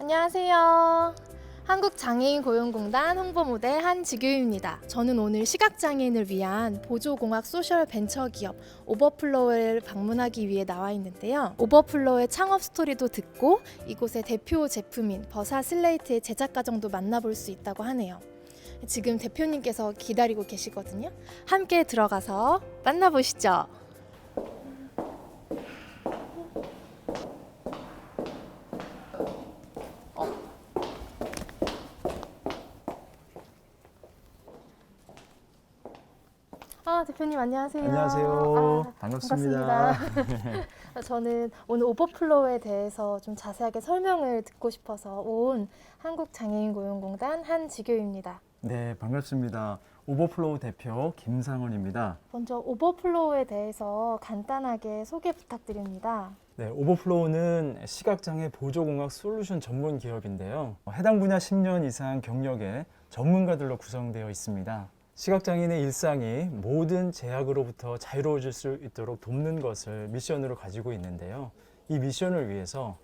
안녕하세요. 한국장애인 고용공단 홍보모델 한지규입니다. 저는 오늘 시각장애인을 위한 보조공학 소셜 벤처기업 오버플로우를 방문하기 위해 나와 있는데요. 오버플로우의 창업 스토리도 듣고 이곳의 대표 제품인 버사 슬레이트의 제작 과정도 만나볼 수 있다고 하네요. 지금 대표님께서 기다리고 계시거든요. 함께 들어가서 만나보시죠. 아 대표님 안녕하세요. 안녕하세요. 아, 반갑습니다. 반갑습니다. 저는 오늘 오버플로우에 대해서 좀 자세하게 설명을 듣고 싶어서 온 한국장애인고용공단 한지교입니다. 네, 반갑습니다. 오버플로우 대표 김상원입니다. 먼저 오버플로우에 대해서 간단하게 소개 부탁드립니다. 네, 오버플로우는 시각장애 보조공학 솔루션 전문 기업인데요. 해당 분야 10년 이상 경력의 전문가들로 구성되어 있습니다. 시각장애인의 일상이 모든 제약으로부터 자유로워질 수 있도록 돕는 것을 미션으로 가지고 있는데요. 이 미션을 위해서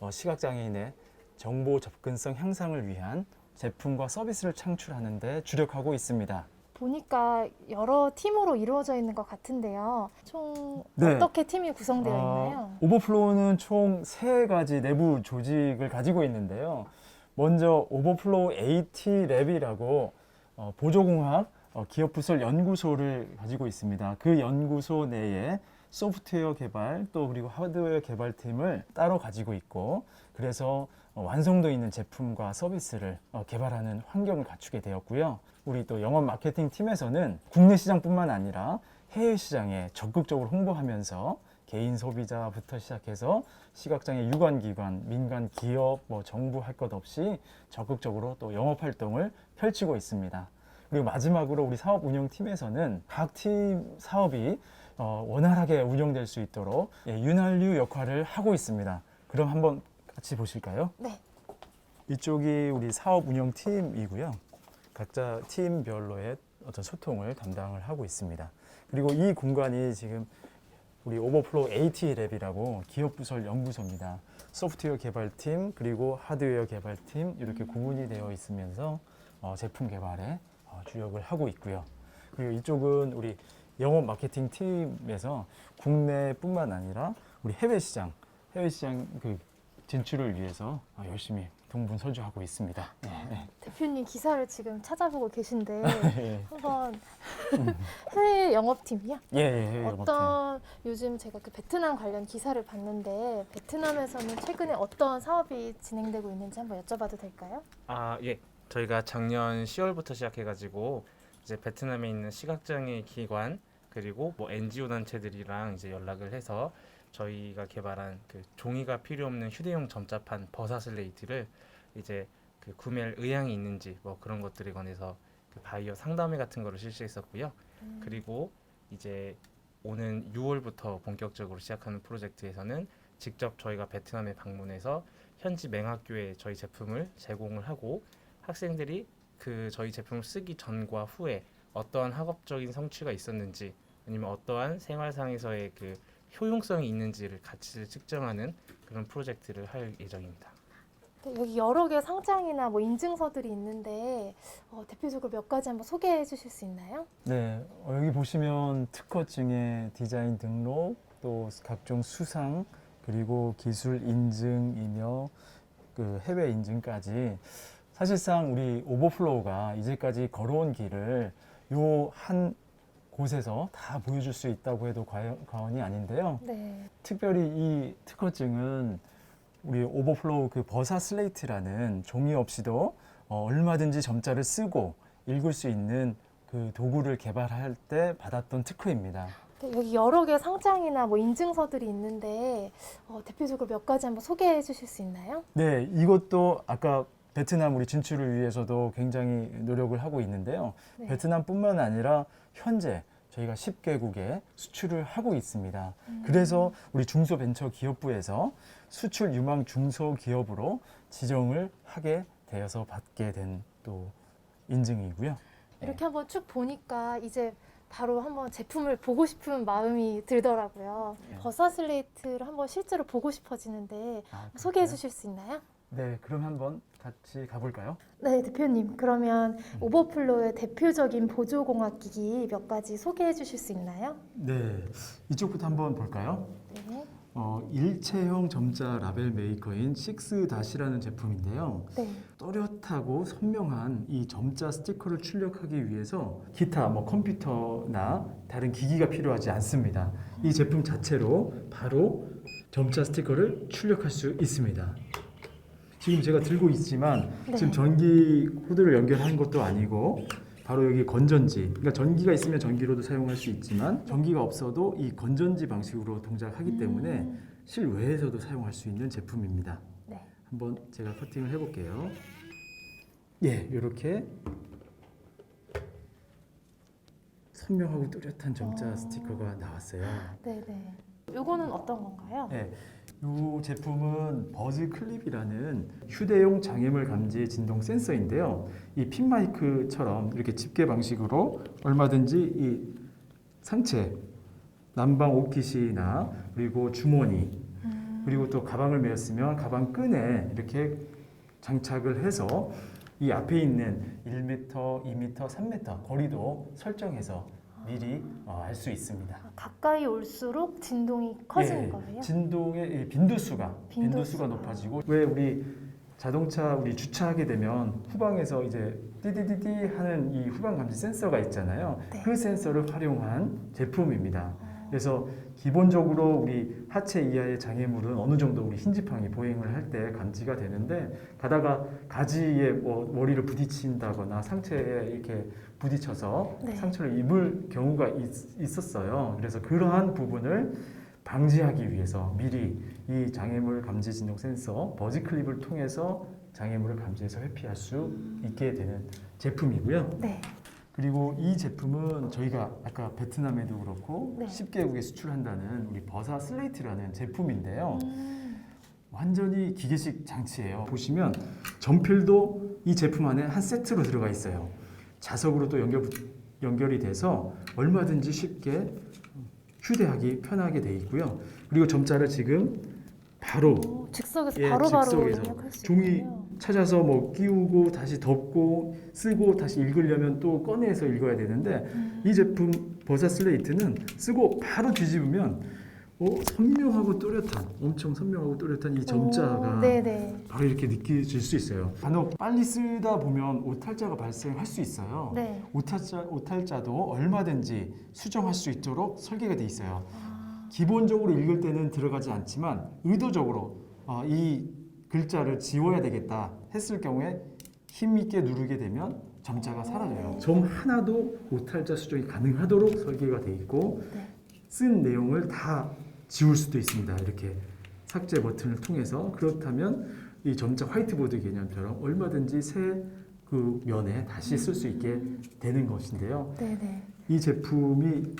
어, 시각장애인의 정보 접근성 향상을 위한 제품과 서비스를 창출하는 데 주력하고 있습니다. 보니까 여러 팀으로 이루어져 있는 것 같은데요. 총 네. 어떻게 팀이 구성되어 어, 있나요? 오버플로우는 총 세 가지 내부 조직을 가지고 있는데요. 먼저 오버플로우 AT 랩이라고 어, 보조공학 어, 기업 부설 연구소를 가지고 있습니다. 그 연구소 내에 소프트웨어 개발 또 그리고 하드웨어 개발팀을 따로 가지고 있고 그래서 어, 완성도 있는 제품과 서비스를 어, 개발하는 환경을 갖추게 되었고요. 우리 또 영업 마케팅 팀에서는 국내 시장뿐만 아니라 해외 시장에 적극적으로 홍보하면서 개인 소비자부터 시작해서 시각장애 유관기관, 민간 기업, 뭐 정부 할 것 없이 적극적으로 또 영업 활동을 펼치고 있습니다. 그리고 마지막으로 우리 사업 운영팀에서는 각 팀 사업이 어, 원활하게 운영될 수 있도록 예, 윤활유 역할을 하고 있습니다. 그럼 한번 같이 보실까요? 네. 이쪽이 우리 사업 운영팀이고요. 각자 팀별로의 어떤 소통을 담당을 하고 있습니다. 그리고 이 공간이 지금 우리 오버플로우 AT 랩이라고 기업 부설 연구소입니다. 소프트웨어 개발팀 그리고 하드웨어 개발팀 이렇게 구분이 되어 있으면서 어, 제품 개발에 어, 주력을 하고 있고요. 그리고 이쪽은 우리 영업 마케팅 팀에서 국내뿐만 아니라 우리 해외 시장, 해외 시장 그 진출을 위해서 어, 열심히 동분서주하고 있습니다. 네, 네. 대표님 기사를 지금 찾아보고 계신데 예, 한번 해외 영업팀이요? 예, 예, 예, 어떤 요즘 제가 그 베트남 관련 기사를 봤는데 베트남에서는 최근에 어떤 사업이 진행되고 있는지 한번 여쭤봐도 될까요? 아, 예. 저희가 작년 10월부터 시작해가지고 이제 베트남에 있는 시각장애 기관 그리고 뭐 NGO 단체들이랑 이제 연락을 해서 저희가 개발한 그 종이가 필요 없는 휴대용 점자판 버사 슬레이트를 이제 그 구매할 의향이 있는지 뭐 그런 것들에 관해서 그 바이어 상담회 같은 거를 실시했었고요. 그리고 이제 오는 6월부터 본격적으로 시작하는 프로젝트에서는 직접 저희가 베트남에 방문해서 현지 맹학교에 저희 제품을 제공을 하고 학생들이 그 저희 제품을 쓰기 전과 후에 어떠한 학업적인 성취가 있었는지 아니면 어떠한 생활상에서의 그 효용성이 있는지를 같이 측정하는 그런 프로젝트를 할 예정입니다. 네, 여기 여러 개 상장이나 뭐 인증서들이 있는데 어, 대표적으로 몇 가지 한번 소개해 주실 수 있나요? 네, 어, 여기 보시면 특허증의 디자인 등록, 또 각종 수상, 그리고 기술 인증이며 그 해외 인증까지 사실상 우리 오버플로우가 이제까지 걸어온 길을 요 한 곳에서 다 보여줄 수 있다고 해도 과연, 과언 이 아닌데요. 네. 특별히 이 특허증은 우리 오버플로우 그 버사 슬레이트라는 종이 없이도 어, 얼마든지 점자를 쓰고 읽을 수 있는 그 도구를 개발할 때 받았던 특허입니다. 네, 여기 여러 개 상장이나 뭐 인증서들이 있는데 어, 대표적으로 몇 가지 한번 소개해 주실 수 있나요? 네, 이것도 아까 베트남 우리 진출을 위해서도 굉장히 노력을 하고 있는데요. 네. 베트남뿐만 아니라 현재 저희가 10개국에 수출을 하고 있습니다. 음. 그래서 우리 중소벤처기업부에서 수출 유망 중소기업으로 지정을 하게 되어서 받게 된 또 인증이고요. 네. 이렇게 한번 쭉 보니까 이제 바로 한번 제품을 보고 싶은 마음이 들더라고요. 네. 버사 슬레이트를 한번 실제로 보고 싶어지는데 아, 소개해? 주실 수 있나요? 네, 그럼 한번 같이 가볼까요? 네, 대표님. 그러면 오버플로우의 대표적인 보조공학기기 몇 가지 소개해 주실 수 있나요? 네, 이쪽부터 한번 볼까요? 네. 어, 일체형 점자 라벨 메이커인 식스-다시라는 제품인데요. 네. 또렷하고 선명한 이 점자 스티커를 출력하기 위해서 기타 뭐 컴퓨터나 다른 기기가 필요하지 않습니다. 이 제품 자체로 바로 점자 스티커를 출력할 수 있습니다. 지금 제가 들고 있지만 네. 지금 전기 코드를 연결한 것도 아니고 바로 여기 건전지 그러니까 전기가 있으면 전기로도 사용할 수 있지만 전기가 없어도 이 건전지 방식으로 동작하기 때문에 음. 실외에서도 사용할 수 있는 제품입니다. 네. 한번 제가 커팅을 해볼게요. 예, 이렇게 선명하고 뚜렷한 점자 어. 스티커가 나왔어요. 네, 네. 요거는 어떤 건가요? 네, 이 제품은 버즈 클립이라는 휴대용 장애물 감지 진동 센서인데요. 이 핀 마이크처럼 이렇게 집게 방식으로 얼마든지 이 상체, 난방 오킷이나 그리고 주머니 음. 그리고 또 가방을 메었으면 가방 끈에 이렇게 장착을 해서 이 앞에 있는 1m, 2m, 3m 거리도 설정해서 미리 어, 알 수 있습니다. 가까이 올수록 진동이 커지는 예, 거예요? 진동의 이 빈도수가 빈도수가. 빈도수가 높아지고 왜 우리 자동차 우리 주차하게 되면 후방에서 이제 띠디디디 하는 이 후방 감지 센서가 있잖아요. 네. 그 센서를 활용한 제품입니다. 그래서 기본적으로 우리 하체 이하의 장애물은 어느 정도 우리 흰지팡이 보행을 할 때 감지가 되는데 가다가 가지에 뭐 머리를 부딪힌다거나 상체에 이렇게 부딪혀서 네. 상처를 입을 경우가 있, 있었어요. 그래서 그러한 부분을 방지하기 위해서 미리 이 장애물 감지 진동 센서 버즈 클립을 통해서 장애물을 감지해서 회피할 수 있게 되는 제품이고요. 네. 그리고 이 제품은 저희가 아까 베트남에도 그렇고 네. 10개국에 수출한다는 우리 버사 슬레이트라는 제품인데요. 음. 완전히 기계식 장치예요. 보시면 전필도 이 제품 안에 한 세트로 들어가 있어요. 자석으로 또 연결 연결이 돼서 얼마든지 쉽게 휴대하기 편하게 돼 있고요. 그리고 점자를 지금 바로 오, 즉석에서 예, 바로바로 즉석에서 종이. 찾아서 뭐 끼우고 다시 덮고 쓰고 다시 읽으려면 또 꺼내서 읽어야 되는데 음. 이 제품 버사 슬레이트는 쓰고 바로 뒤집으면 어, 선명하고 또렷한 엄청 선명하고 또렷한 이 점자가 오. 바로 이렇게 느껴질 수 있어요. 간혹 빨리 쓰다 보면 오탈자가 발생할 수 있어요. 네. 오탈자, 오탈자도 얼마든지 수정할 수 있도록 설계가 돼 있어요. 아, 기본적으로 읽을 때는 들어가지 않지만 의도적으로 어, 이 글자를 지워야 되겠다 했을 경우에 힘 있게 누르게 되면 점자가 사라져요. 점 하나도 오탈자 수정이 가능하도록 설계가 돼 있고 네. 쓴 내용을 다 지울 수도 있습니다. 이렇게 삭제 버튼을 통해서 그렇다면 이 점자 화이트보드 개념처럼 얼마든지 새 그 면에 다시 쓸 수 있게 되는 것인데요. 네네. 이 제품이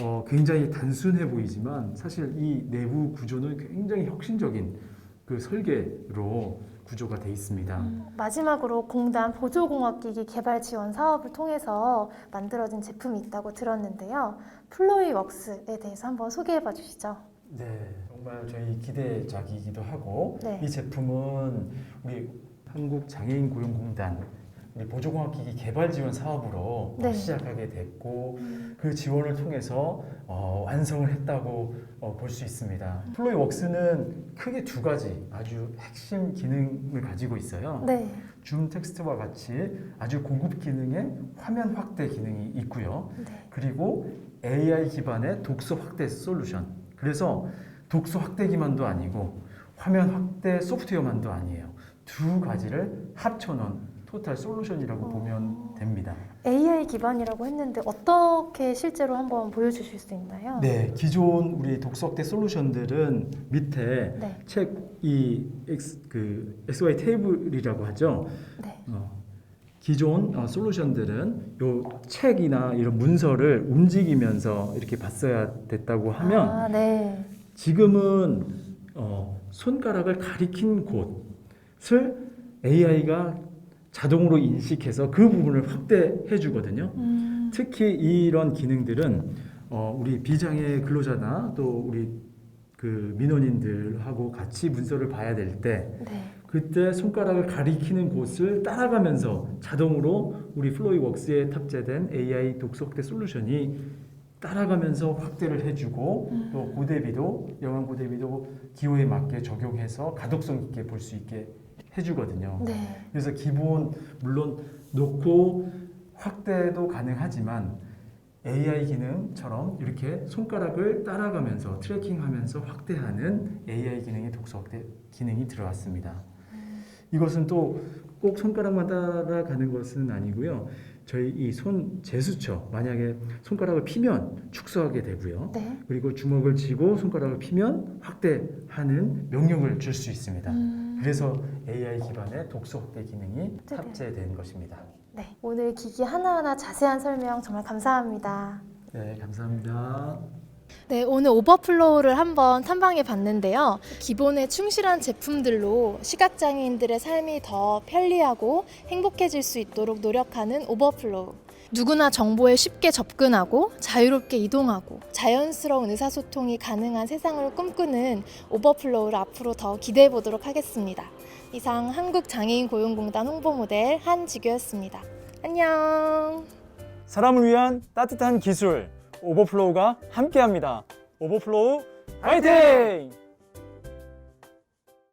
어, 굉장히 단순해 보이지만 사실 이 내부 구조는 굉장히 혁신적인 그 설계로 구조가 돼 있습니다. 음, 마지막으로 공단 보조공학기기 개발 지원 사업을 통해서 만들어진 제품이 있다고 들었는데요. 플로이 웍스에 대해서 한번 소개해 봐 주시죠. 네, 정말 저희 기대작이기도 하고 네. 이 제품은 우리 한국 장애인 고용공단 우리 보조공학기기 개발 지원 사업으로 네. 시작하게 됐고 그 지원을 통해서 어, 완성을 했다고 어, 볼 수 있습니다. 플로이 웍스는 크게 두 가지 아주 핵심 기능을 가지고 있어요. 네. 줌 텍스트와 같이 아주 고급 기능의 화면 확대 기능이 있고요. 네. 그리고 AI 기반의 독서 확대 솔루션. 그래서 독서 확대기만도 아니고 화면 확대 소프트웨어만도 아니에요. 두 가지를 합쳐놓은 토탈 솔루션이라고 어. 보면 됩니다. AI 기반이라고 했는데 어떻게 실제로 한번 보여주실 수 있나요? 네, 기존 우리 독서 확대 솔루션들은 밑에 네. 책이 그 XY 테이블이라고 하죠. 네. 어, 기존 어, 솔루션들은 요 책이나 이런 문서를 움직이면서 이렇게 봤어야 됐다고 하면 아, 네. 지금은 어, 손가락을 가리킨 곳을 AI가 자동으로 인식해서 그 부분을 확대해 주거든요. 음, 특히 이런 기능들은 어, 우리 비장애 근로자나 또 우리 그 민원인들하고 같이 문서를 봐야 될때 네. 그때 손가락을 가리키는 곳을 따라가면서 자동으로 우리 플로이웍스에 탑재된 AI 독서 확대 솔루션이 따라가면서 확대를 해주고 또 고대비도 영양 고대비도 기호에 맞게 적용해서 가독성 있게 볼 수 있게 해주거든요. 네. 그래서 기본 물론 놓고 확대도 가능하지만 AI 기능처럼 이렇게 손가락을 따라가면서 트래킹하면서 확대하는 AI 기능의 독서 확대 기능이 들어왔습니다. 이것은 또 꼭 손가락만 따라가는 것은 아니고요. 저희 이 손 제수처 만약에 손가락을 피면 축소하게 되고요. 네. 그리고 주먹을 쥐고 손가락을 피면 확대하는 명령을 줄 수 있습니다. 음, 그래서 AI 기반의 독서 확대 기능이 네네. 탑재된 것입니다. 네. 오늘 기기 하나하나 자세한 설명 정말 감사합니다. 네, 감사합니다. 네, 오늘 오버플로우를 한번 탐방해 봤는데요. 기본에 충실한 제품들로 시각장애인들의 삶이 더 편리하고 행복해질 수 있도록 노력하는 오버플로우. 누구나 정보에 쉽게 접근하고 자유롭게 이동하고 자연스러운 의사소통이 가능한 세상을 꿈꾸는 오버플로우를 앞으로 더 기대해 보도록 하겠습니다. 이상 한국장애인 고용공단 홍보 모델 한지교였습니다. 안녕. 사람을 위한 따뜻한 기술 오버플로우가 함께합니다. 오버플로우 파이팅!